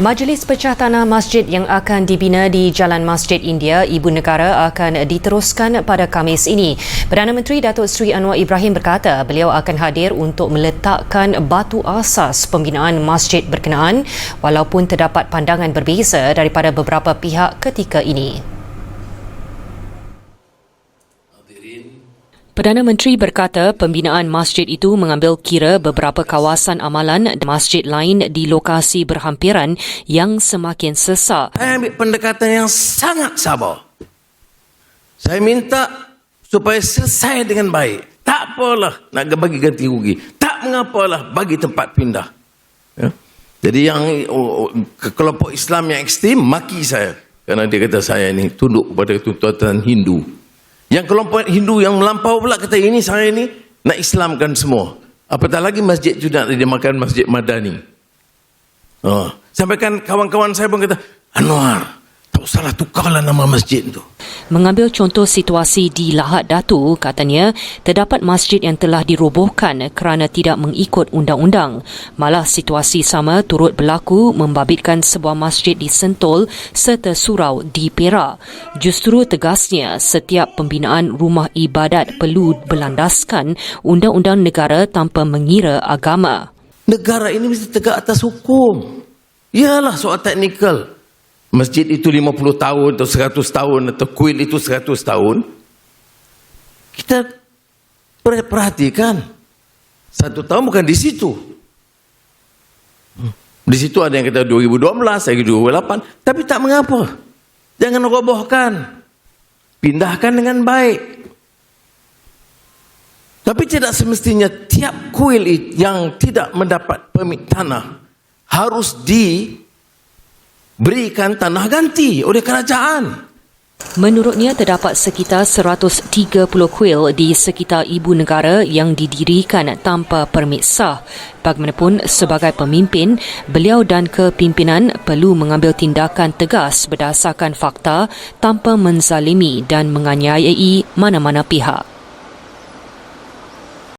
Majlis Pecah Tanah Masjid yang akan dibina di Jalan Masjid India Ibu Negara akan diteruskan pada Khamis ini. Perdana Menteri Datuk Seri Anwar Ibrahim berkata beliau akan hadir untuk meletakkan batu asas pembinaan masjid berkenaan walaupun terdapat pandangan berbeza daripada beberapa pihak ketika ini. Perdana Menteri berkata pembinaan masjid itu mengambil kira beberapa kawasan amalan masjid lain di lokasi berhampiran yang semakin sesak. Saya ambil pendekatan yang sangat sabar. Saya minta supaya selesai dengan baik. Tak apalah nak bagi ganti rugi. Tak mengapalah bagi tempat pindah. Ya? Jadi yang oh, oh, kelompok Islam yang ekstrim maki saya. Kerana dia kata saya ini tunduk kepada tuntutan Hindu. Yang kelompok Hindu yang melampau pula kata ini saya ini nak Islamkan semua. Apatah lagi masjid itu nak dinamakan Masjid Madani. Oh. Sampai kan kawan-kawan saya pun kata, Anwar, tak usahlah tukarlah nama masjid itu. Mengambil contoh situasi di Lahad Datu, katanya terdapat masjid yang telah dirobohkan kerana tidak mengikut undang-undang. Malah situasi sama turut berlaku membabitkan sebuah masjid di Sentul serta surau di Perak. Justru tegasnya setiap pembinaan rumah ibadat perlu berlandaskan undang-undang negara tanpa mengira agama. Negara ini mesti tegak atas hukum. Yalah soal teknikal. Masjid itu 50 tahun atau 100 tahun atau kuil itu 100 tahun. Kita perhatikan. Satu tahun bukan di situ. Di situ ada yang kata 2012, lagi 2008. Tapi tak mengapa. Jangan robohkan. Pindahkan dengan baik. Tapi tidak semestinya tiap kuil yang tidak mendapat permit tanah harus di berikan tanah ganti oleh kerajaan. Menurutnya terdapat sekitar 130 kuil di sekitar ibu negara yang didirikan tanpa permit sah. Bagaimanapun sebagai pemimpin, beliau dan kepimpinan perlu mengambil tindakan tegas berdasarkan fakta tanpa menzalimi dan menganiayai mana-mana pihak.